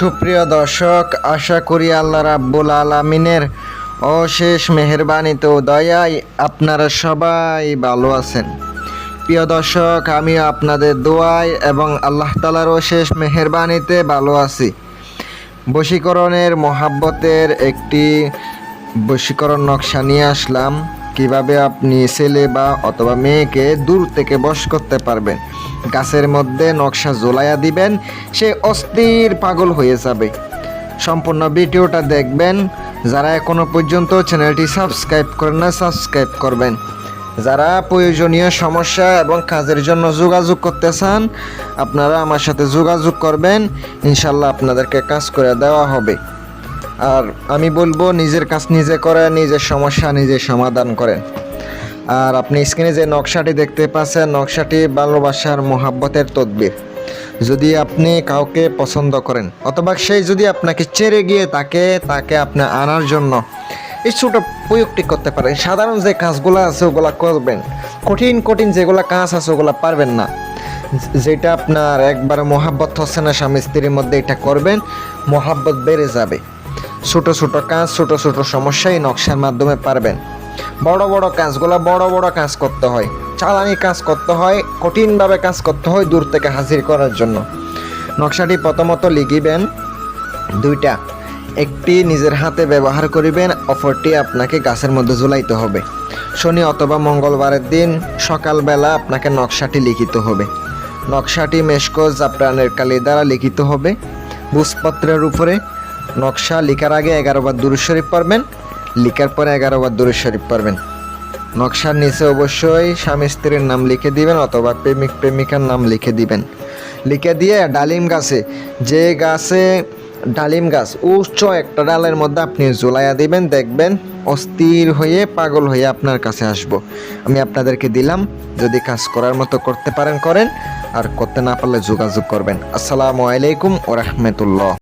সুপ্রিয় দর্শক, আশা করি আল্লাহ রাব্বুল আলমিনের অশেষ মেহরবানিতে দয়ায় আপনারা সবাই ভালো আছেন। প্রিয় দর্শক আমি আপনাদের দোয়ায় এবং আল্লাহ তালার অশেষ মেহরবানিতে ভালো আছি। বশীকরণের মহাব্বতের একটি বশীকরণ নকশা নিয়ে আসলাম। কীভাবে আপনি ছেলে বা অথবা মেয়েকে দূর থেকে বশ করতে পারবেন? গাছের মধ্যে নকশা জোলাইয়া দিবেন, সে অস্থির পাগল হয়ে যাবে। সম্পূর্ণ ভিডিওটা দেখবেন। যারা এখনও পর্যন্ত চ্যানেলটি সাবস্ক্রাইব করেন না, সাবস্ক্রাইব করবেন। যারা প্রয়োজনীয় সমস্যা এবং কাজের জন্য যোগাযোগ করতে চান, আপনারা আমার সাথে যোগাযোগ করবেন। ইনশাল্লাহ আপনাদেরকে কাজ করে দেওয়া হবে। আর আমি বলব, নিজের কাজ নিজে করে নিজের সমস্যা নিজে সমাধান করেন। আর আপনি স্ক্রিনে যে নকশাটি দেখতে পাচ্ছেন, নকশাটি ভালোবাসার মোহাব্বতের তদবির। যদি আপনি কাউকে পছন্দ করেন, অথবা সেই যদি আপনাকে ছেড়ে গিয়ে তাকে তাকে আপনি আনার জন্য এই ছোটো প্রয়োগটি করতে পারেন, সাধারণ যে কাজগুলো আছে ওগুলা করবেন। কঠিন কঠিন যেগুলো কাজ আছে ওগুলো পারবেন না। যেটা আপনার একবার মহাব্বত হচ্ছে না, স্বামী স্ত্রীর মধ্যে এটা করবেন, মহাব্বত বেড়ে যাবে। ছোট ছোট কাজ, ছোট ছোট সমস্যা এই নকশার মাধ্যমে পারবেন। বড় বড় কাজগুলো বড় বড় কাজ করতে হয়, চালানি কাজ করতে হয়, কঠিনভাবে কাজ করতে হয় দূর থেকে হাজির করার জন্য। নকশাটি প্রথমত লিখিবেন, দুইটা, একটি নিজের হাতে ব্যবহার করিবেন, অপরটি আপনাকে গাছের মধ্যে ঝুলাইতে হবে। শনি অথবা মঙ্গলবারের দিন, সকালবেলা আপনাকে নকশাটি লিখিত হবে। নকশাটি মেশকো জাপ্রানের কালি দ্বারা লিখিত হবে। বুঝপত্রের উপরে নকশা লিখার আগে এগারো বার দুরুদ শরীফ পড়বেন লিখার পরে এগারো বার দুরুদ শরীফ পড়বেন। নকশার নিচে অবশ্যই স্বামী স্ত্রীর নাম লিখে দিবেন অথবা প্রেমিক প্রেমিকার নাম লিখে দিবেন। লিখে দিয়ে ডালিম গাছে, যে গাছে ডালিম গাছ উচ্চ একটা ডালের মধ্যে আপনি জোলাইয়া দিবেন, দেখবেন অস্থির হয়ে পাগল হয়ে আপনার কাছে আসব। আমি আপনাদেরকে দিলাম, যদি কাজ করার মতো করতে পারেন, করেন। আর করতে না পারলে যোগাযোগ করবেন। আসসালামু আলাইকুম ও রহমতুল্লাহ।